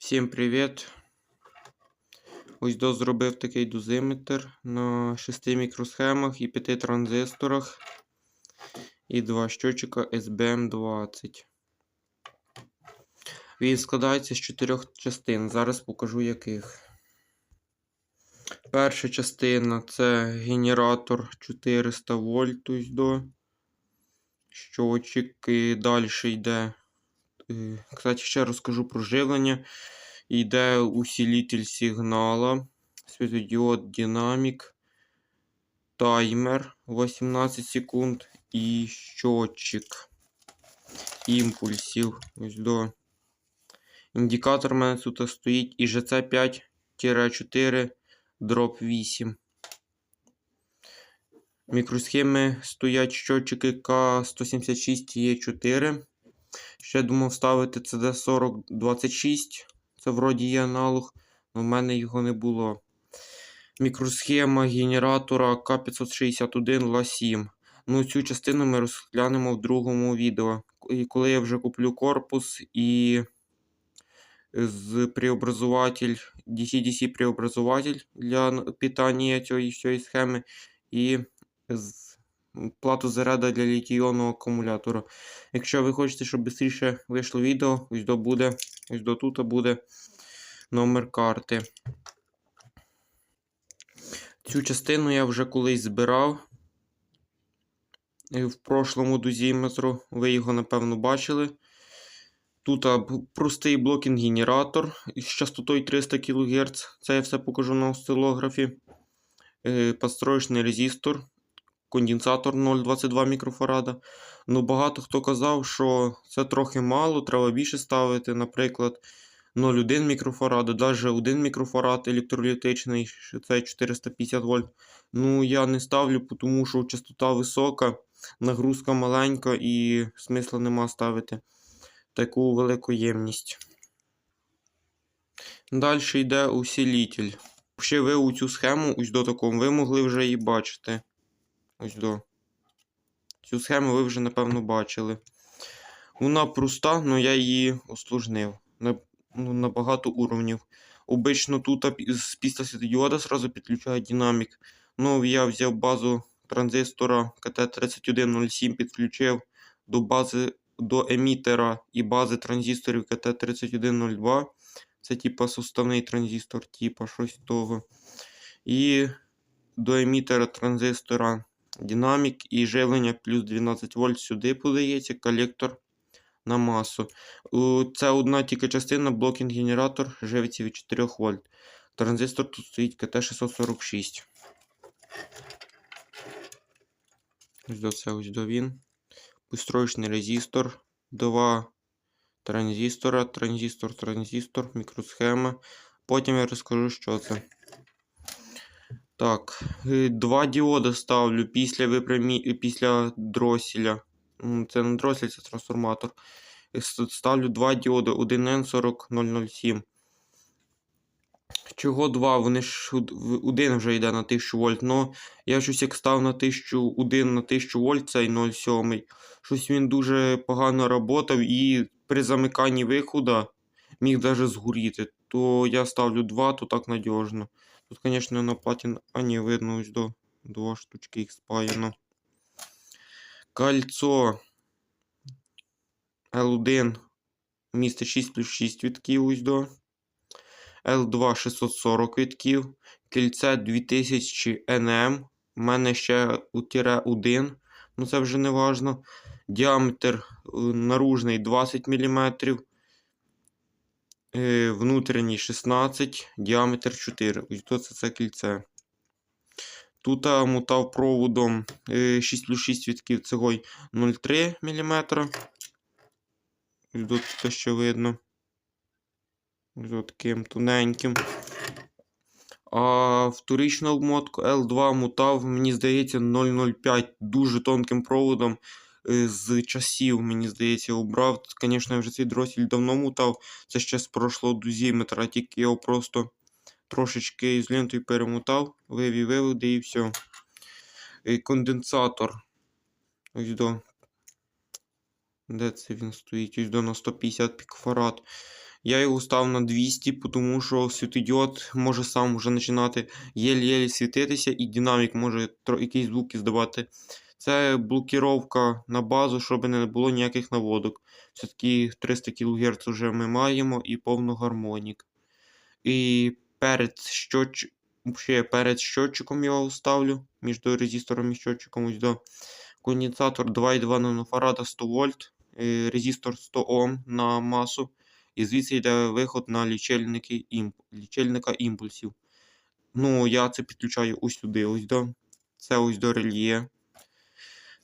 Всім привіт! Ось до зробив такий дозиметр на 6 мікросхемах і 5 транзисторах і два щочика SBM20. Він складається з чотирьох частин. Зараз покажу яких. Перша частина це генератор 400 вольт ось до. Щочик далі йде. Е, Кстати, ще розкажу про живлення. Йде усилитель сигнала, світодіод динамік, таймер 18 секунд і щотчик імпульсів. Ось до. Індикатор у мене тут стоїть ІЖЦ 5-4 дроп 8. Мікросхеми стоять щотчики К176Е4. Ще думав ставити CD4026. Це вроді є аналог, але в мене його не було. Мікросхема генератора К561 ЛА7. Ну, цю частину ми розглянемо в другому відео. І коли я вже куплю корпус і з преобразователь, DC-DC преобразователь для питання цієї всієї схеми і з плату заряду для літійонного акумулятора. Якщо ви хочете, щоб швидше вийшло відео, ось до буде, ось до тут буде номер карти. Цю частину я вже колись збирав. В прошлому дозіметру. Ви його, напевно, бачили. Тут простий блокінг-генератор із частотою 300 кГц. Це я все покажу на осцилографі. Е, Подстроєчний резистор, конденсатор 0,22 мікрофарада. Ну, багато хто казав, що це трохи мало, треба більше ставити. Наприклад, 0,1 мікрофарада, навіть 1 мікрофарад електролітичний, це 450 вольт. Ну, я не ставлю, тому що частота висока, нагрузка маленька і смисла нема ставити таку велику ємність. Далі йде усилитель. Ще ви у цю схему, ось до такому, ви могли вже її бачити. Ось до. Цю схему ви вже, напевно, бачили. Вона проста, але я її осложнив на, ну, на багато уровнів. Обично тут з- після світодіода сразу підключають динамік. Ну, я взяв базу транзистора КТ3107, підключив до бази до емітера і бази транзисторів КТ3102. Це типа суставний транзистор, типа щось того. І до емітера транзистора динамік і живлення плюс 12 вольт сюди подається колектор на масу. Це одна тільки частина, блокінг-генератор живиться від 4 вольт. Транзистор тут стоїть КТ646. Ось до це ось до він. Построєчний резистор. Два транзистора, транзистор, транзистор, мікросхема. Потім я розкажу, що це. Так, е, два діоди ставлю після випрямі... е, після дроселя. Це не дросель, це трансформатор. Е, Ставлю два діоди 1N40007. Чого два? Вони ж один вже йде на 1000 вольт. Ну, я щось як став на 1000, один на 1000 вольт, цей 0,7. Щось він дуже погано работав і при замиканні виходу міг даже згоріти. То я ставлю 2, то так надіжно. Тут, звісно, на платі, а ні, видно ось до два штучки їх спаяно. Кольцо L1 містить 6 плюс 6 вітків ось до. L2 640 вітків. Кільце 2000 NM. У мене ще у тире 1. Ну це вже не важно. Діаметр е, наружний 20 мм. Е, внутрішній 16, діаметр 4. Ось то це, це кільце. Тут а, мотав проводом е, 6 плюс 6 вітків цегой 0,3 мм. Тут те, що видно. Ось таким тоненьким. А вторичну обмотку L2 мотав, мені здається, 0,05 дуже тонким проводом е, з часів, мені здається, убрав. Звісно, я вже цей дросіль давно мутав. Це ще з прошлого дозіметра, тільки я його просто трошечки ізолентою перемотав, вивів виводи і все. Конденсатор. Ось до. Де це він стоїть? Ось до на 150 пікфарад. Я його став на 200, тому що світодіод може сам вже починати єлі-єлі світитися, і динамік може якісь звуки здавати. Це блокіровка на базу, щоб не було ніяких наводок. Все-таки 300 кГц вже ми маємо і повногармонік. І перед щоч... ще перед щотчиком його ставлю між резистором і щотчиком. Ось до конденсатор 2,2 нанофарада 100 вольт, е, резистор 100 Ом на масу. І звідси йде виход на лічильники імп... лічильника імпульсів. Ну, я це підключаю ось сюди. Ось до. Це ось до рельє.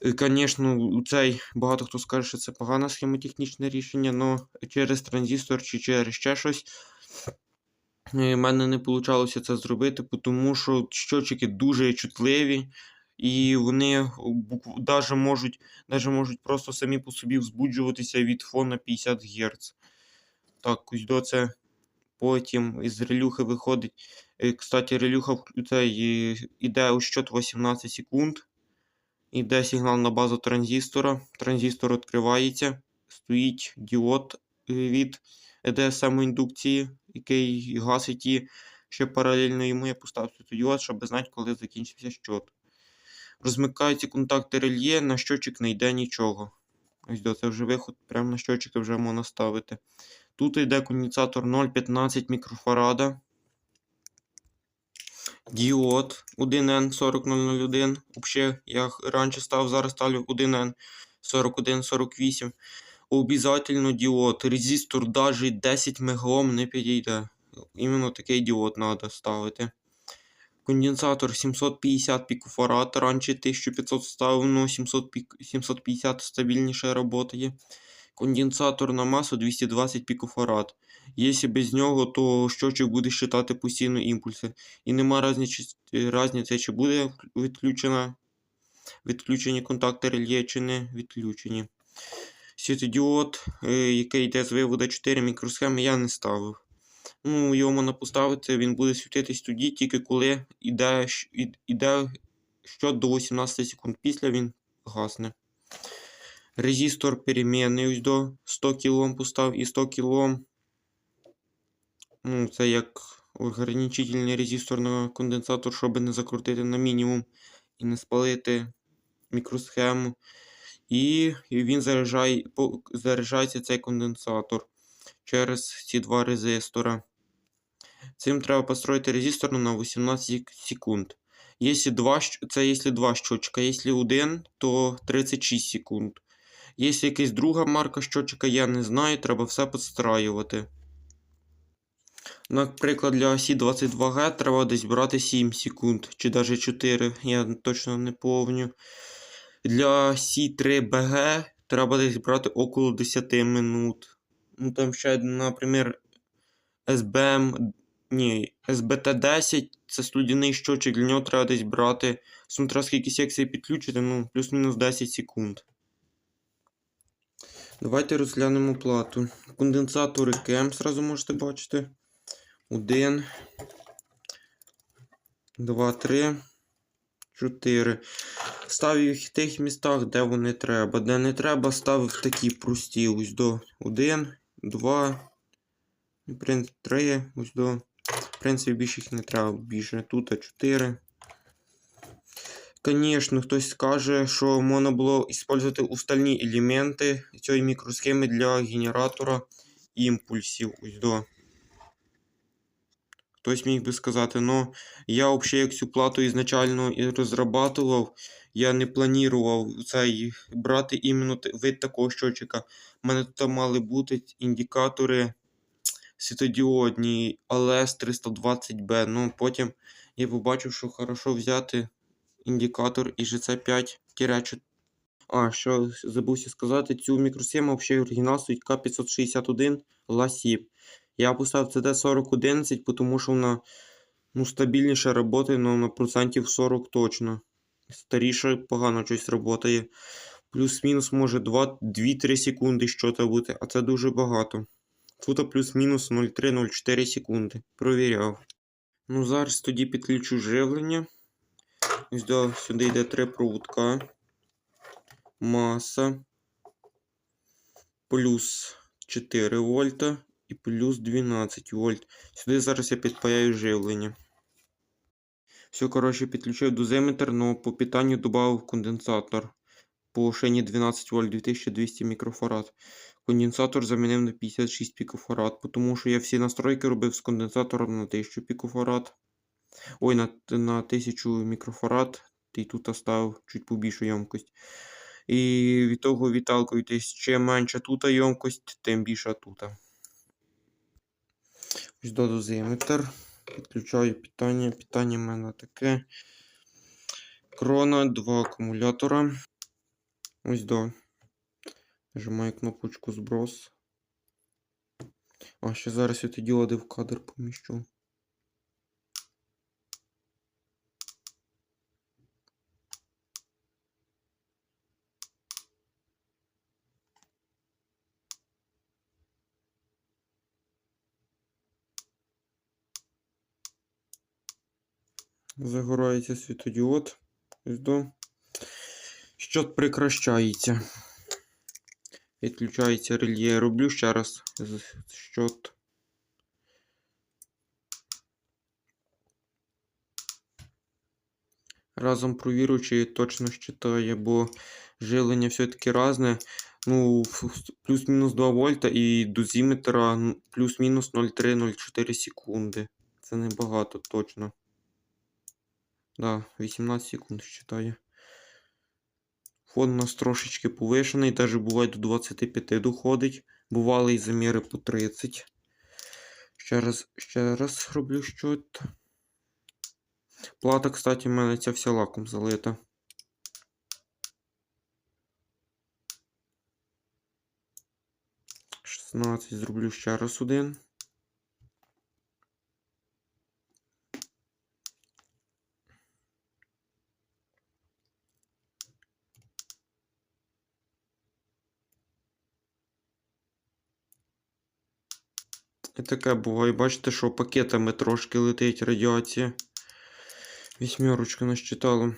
Звісно, цей багато хто скаже, що це погане схемотехнічне рішення, але через транзистор чи через ще щось. У мене не вийшло це зробити, тому що щотчики дуже чутливі, і вони букв- даже можуть, даже можуть просто самі по собі взбуджуватися від фона 50 Гц. Так, ось до це потім із релюхи виходить. Е, Кстати, релюха е, іде у щот 18 секунд. Іде сигнал на базу транзистора. Транзистор відкривається. Стоїть діод е, від EDSM індукції, який гасить і ще паралельно йому я поставив світодіод, щоб знати, коли закінчився щот. Розмикаються контакти рельє, на щотчик не йде нічого. Ось це вже виход, прямо на щотчик вже можна ставити. Тут йде конденсатор 0,15 мікрофарада. Діод 1N40001. Взагалі, я раніше став, зараз ставлю 1N4148. Обязательно діод. Резистор даже 10 мегаом не підійде. Іменно такий діод треба ставити. Конденсатор 750 пікофарад. Раніше 1500 ставив, но 750 стабільніше працює. Конденсатор на масу 220 пікофарад. Якщо без нього, то щочик буде считати постійно імпульси. І нема різниці, чи буде відключена, відключені контакти рельє, чи не відключені. Світодіод, е, який йде з виводу 4 мікросхеми, я не ставив. Ну, його можна поставити, він буде світитись тоді, тільки коли йде, щ- і- іде щот до 18 секунд. Після він гасне. Резистор перемінний ось до 100 кОм постав і 100 кОм. Ну, це як ограничительний резистор на конденсатор, щоб не закрутити на мінімум і не спалити мікросхему. І, він заряджає, заряджається цей конденсатор через ці два резистора. Цим треба построїти резистор на 18 секунд. Якщо два, це якщо два щотчика, якщо один, то 36 секунд. Якщо якась друга марка щотчика, я не знаю, треба все підстраювати. Наприклад, для осі 22Г треба десь брати 7 секунд, чи навіть 4, я точно не помню. Для осі 3БГ треба десь брати около 10 минут. Ну там ще, наприклад, SBM, ні, SBT10, це слюдяний щочик, для нього треба десь брати. Смотря скільки секцій підключити, ну, плюс-мінус 10 секунд. Давайте розглянемо плату. Конденсатори КЕМ, зразу можете бачити. Один, два, три, чотири. Ставив їх в тих містах, де вони треба. Де не треба, ставив такі прості. Ось до 1, 2, 3, ось до. В принципі, більше їх не треба більше. Тут 4. Звісно, хтось скаже, що можна було використовувати остальні елементи цієї мікросхеми для генератора імпульсів. Ось до. Хтось міг би сказати, ну я взагалі як цю плату ізначально і розрабатував, я не планував цей брати іменно вид такого щотчика. У мене тут мали бути індикатори світодіодні LS 320B. Ну потім я побачив, що хорошо взяти індикатор IGC5 4 А, що забувся сказати, цю мікросхему взагалі оригінал стоїть К561 LASIP. Я поставив CD4011, тому що вона ну, стабільніше працює ну, на процентів 40 точно. Старіше погано щось працює. Плюс-мінус може 2-3 секунди що-то бути, а це дуже багато. Тут плюс-мінус 0,3-0,4 секунди. Провіряв. Ну, зараз тоді підключу живлення. Ось до, сюди йде три проводка. Маса. Плюс 4 вольта і плюс 12 вольт. Сюди зараз я підпаяю живлення. Все, коротше, підключив дозиметр, но по питанню додав конденсатор. По шині 12 вольт 2200 мікрофарад. Конденсатор замінив на 56 пікофарад, тому що я всі настройки робив з конденсатором на 1000 пікофарад. Ой, на, на 1000 мікрофарад. І тут оставив чуть побільшу ємкость. І від того тобто, чим менша тут ємкость, тим більша тут. Ось до дозиметр. Підключаю питання. Питання в мене таке. Крона, два акумулятора. Ось до. Нажимаю кнопочку зброс. А, ще зараз світодіоди в кадр поміщу. Загорається світодіод. Ось. Щот прекращається. Відключається рельє. Роблю ще раз щот. Разом провірю, чи точно щитає, бо жилення все-таки різне. Ну, плюс-мінус 2 вольта і дозиметра н- плюс-мінус 0,3-0,4 секунди. Це небагато точно. Да, 18 секунд считаю. Фон у нас трошечки повишений, даже буває до 25 доходить. Бували і заміри по 30. Ще раз, ще раз роблю щот. Плата, кстати, в мене ця вся лаком залита. Шістнадцять зроблю ще раз один. Таке буває, бачите, що пакетами трошки летить радіація. Вісьмерочка насчитала.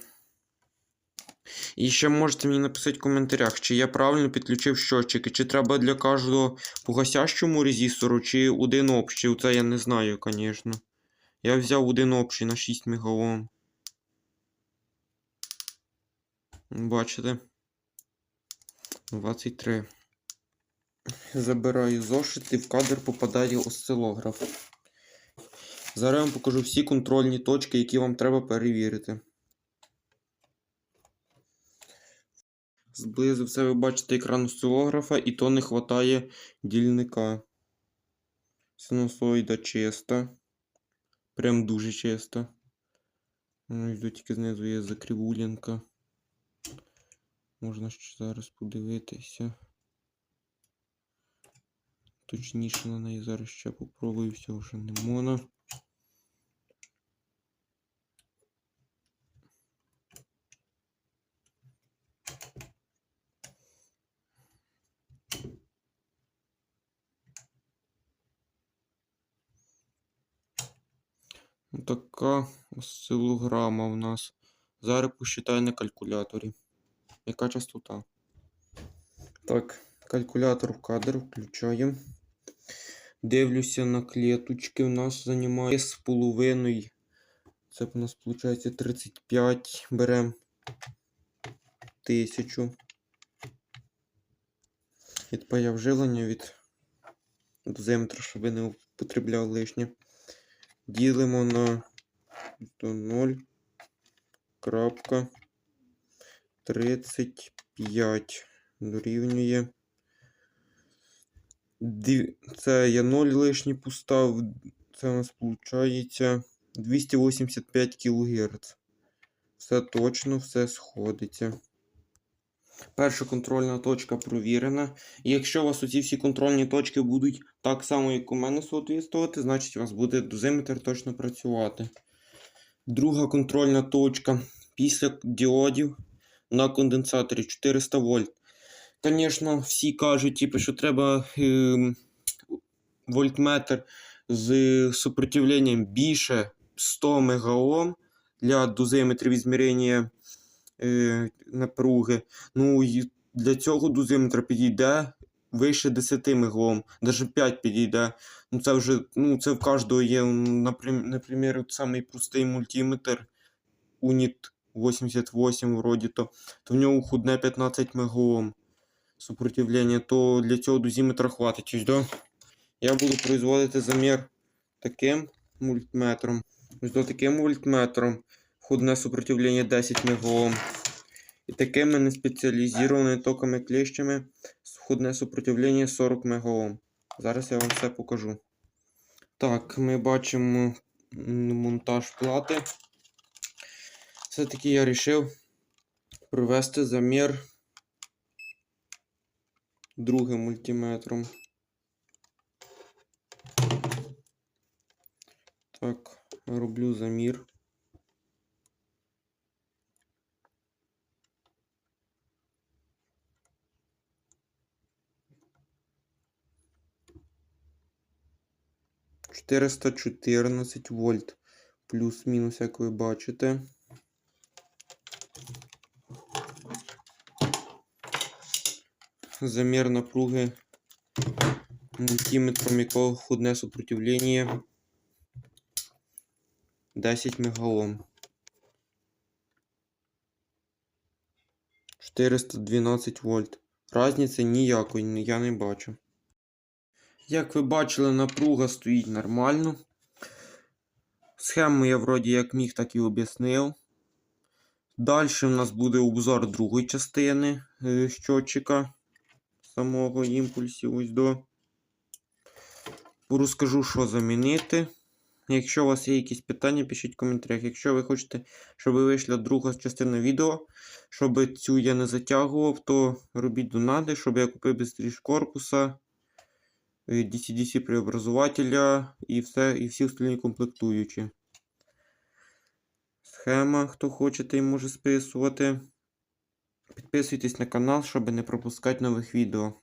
І ще можете мені написати в коментарях, чи я правильно підключив щотчики, чи треба для кожного по гасящому резистору, чи один общий. Це я не знаю, звісно. Я взяв один общий на 6 мегаом. Бачите? 23. Забираю зошит і в кадр попадає осцилограф. Зараз я вам покажу всі контрольні точки, які вам треба перевірити. Зблизу все ви бачите екран осцилографа, і то не вистачає дільника. Синусоїда чиста. Прям дуже чиста. Ну, йду тільки знизу є закривулінка. Можна ще зараз подивитися. Точніше на неї зараз ще попробую, все вже не можна. Така осцилограма у нас. Зараз посчитаю на калькуляторі. Яка частота? Так, калькулятор в кадр включаємо. Дивлюся на клеточки. У нас займає з половиною. Це у нас виходить 35. Беремо 1000. Відпаяв жилення від дозиметра, щоб не потребляв лишнє. Ділимо на до 0. Крапка 35 дорівнює. Це я 0 лишній постав. Це у нас виходить 285 кГц. Все точно, все сходиться. Перша контрольна точка провірена. І якщо у вас оці всі контрольні точки будуть так само, як у мене соответствувати, значить у вас буде дозиметр точно працювати. Друга контрольна точка після діодів на конденсаторі 400 вольт. Звісно, всі кажуть, типу, що треба е, вольтметр з супротивленням більше 100 мегаом для дозиметрів ізмірення е, напруги. Ну, і для цього дозиметра підійде вище 10 мегаом, навіть 5 підійде. Ну це вже, ну це в кожного є, наприклад, самий простий мультиметр Unit 88 вроді то, то в нього худне 15 мегаом сопротивлення, то для цього дозиметра хватить. Ось, да? Я буду производити замір таким мультиметром. Ось до таким мультиметром входне сопротивлення 10 мегаом. І такими неспеціалізованими токами клещами входне сопротивлення 40 мегаом. Зараз я вам все покажу. Так, ми бачимо монтаж плати. Все-таки я вирішив провести замір другим мультиметром. Так, роблю замір. Чотириста чотирнадцять вольт. Плюс-мінус, як ви бачите. Замір напруги мультиметром якого входне сопротивлення 10 мегаом. 412 вольт. Разниці ніякої я не бачу. Як ви бачили, напруга стоїть нормально. Схему я вроді як міг, так і об'яснив. Далі в нас буде обзор другої частини е, щотчика самого імпульсів ось до. Розкажу, що замінити. Якщо у вас є якісь питання, пишіть в коментарях. Якщо ви хочете, щоб вийшла друга частина відео, щоб цю я не затягував, то робіть донати, щоб я купив бистріш корпуса, е, DC-DC преобразователя і все, і всі остальні комплектуючі. Схема, хто хоче, той може списувати. Підписуйтесь на канал, щоб не пропускати нових відео.